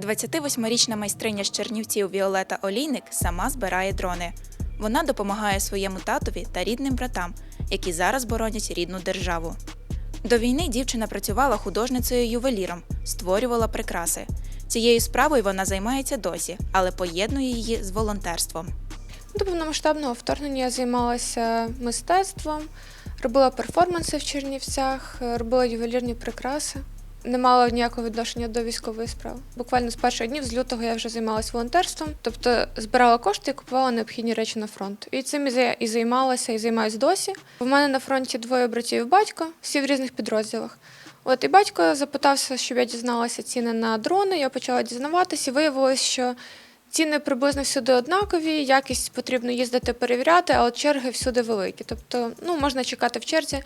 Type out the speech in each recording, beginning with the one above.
28-річна майстриня з Чернівців Віолета Олійник сама збирає дрони. Вона допомагає своєму татові та рідним братам, які зараз боронять рідну державу. До війни дівчина працювала художницею-ювеліром, створювала прикраси. Цією справою вона займається досі, але поєднує її з волонтерством. До повномасштабного вторгнення я займалася мистецтвом, робила перформанси в Чернівцях, робила ювелірні прикраси. Не мала ніякого відношення до військової справи. Буквально з перших днів з лютого я вже займалася волонтерством, тобто збирала кошти і купувала необхідні речі на фронт. І цим і і займалася, і займаюся досі. У мене на фронті двоє братів батько, всі в різних підрозділах. От і батько запитався, щоб я дізналася ціни на дрони. Я почала дізнаватися, і виявилось, що Ціни приблизно всюди однакові, якість потрібно їздити перевіряти, а от черги всюди великі. Тобто, ну можна чекати в черзі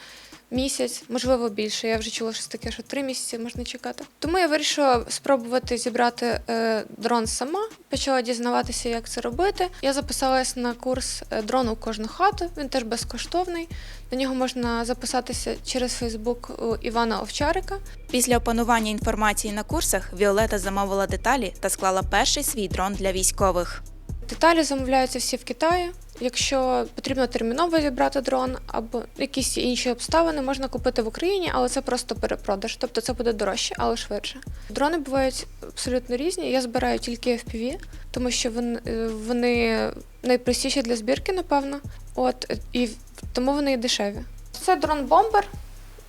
місяць, можливо, більше. Я вже чула щось таке, що три місяці можна чекати. Тому я вирішила спробувати зібрати е, дрон сама, почала дізнаватися, як це робити. Я записалась на курс е, дрон у кожну хату. Він теж безкоштовний. На нього можна записатися через Фейсбук Івана Овчарика. Після опанування інформації на курсах Віолета замовила деталі та склала перший свій дрон для військових. Деталі замовляються всі в Китаї. Якщо потрібно терміново зібрати дрон або якісь інші обставини, можна купити в Україні, але це просто перепродаж. Тобто це буде дорожче, але швидше. Дрони бувають абсолютно різні. Я збираю тільки FPV, тому що вони, е, вони найпростіші для збірки, напевно. От і тому вони і дешеві. Це дрон бомбер,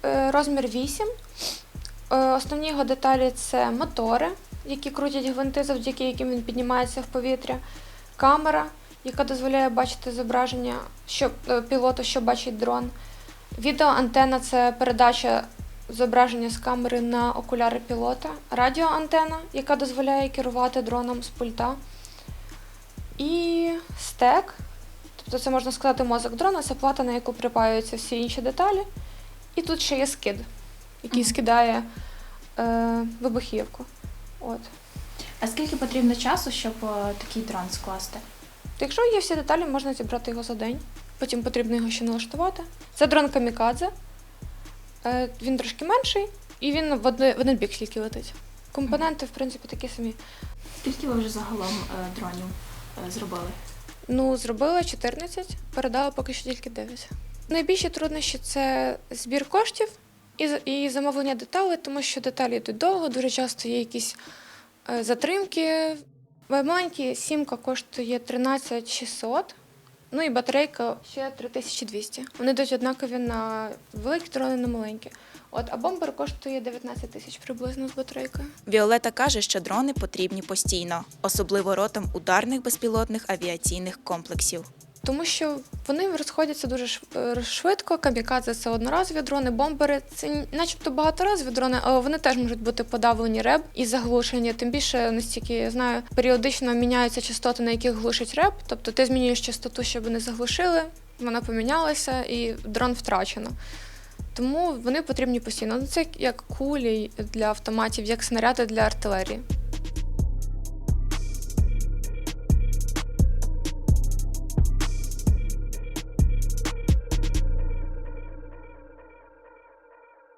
е, розмір 8. Е, Основні його деталі це мотори, які крутять гвинти, завдяки яким він піднімається в повітря, камера, яка дозволяє бачити зображення що, е, пілоту, що бачить дрон. Відеоантена це передача зображення з камери на окуляри пілота, радіоантена, яка дозволяє керувати дроном з пульта. І стек, тобто це можна сказати мозок дрона, це плата, на яку припаюються всі інші деталі. І тут ще є скид, який скидає е, вибухівку. От. А скільки потрібно часу, щоб такий дрон скласти? Якщо є всі деталі, можна зібрати його за день. Потім потрібно його ще налаштувати. Це дрон камікадзе. Е, Він трошки менший, і він в один, в один бік тільки летить. Компоненти, в принципі, такі самі. Скільки ви вже загалом дронів зробили? Ну, зробила 14, передала поки що тільки 9. Найбільші труднощі це збір коштів і, і замовлення деталей, тому що деталі йдуть довго, дуже часто є якісь е, затримки. Маленькі сімка коштує 13 600, ну і батарейка ще 3200. Вони йдуть однакові на великі дрони, на маленькі. От, а бомбер коштує 19 тисяч приблизно з батарейкою. Віолета каже, що дрони потрібні постійно, особливо ротам ударних безпілотних авіаційних комплексів. Тому що вони розходяться дуже е, швидко. Камікадзе це одноразові дрони, бомбери це начебто багаторазові дрони, але вони теж можуть бути подавлені реб і заглушені. Тим більше, настільки я знаю, періодично міняються частоти, на яких глушить реб. Тобто ти змінюєш частоту, щоб не заглушили, вона помінялася і дрон втрачено. Тому вони потрібні постійно. Ну, це як кулі для автоматів, як снаряди для артилерії.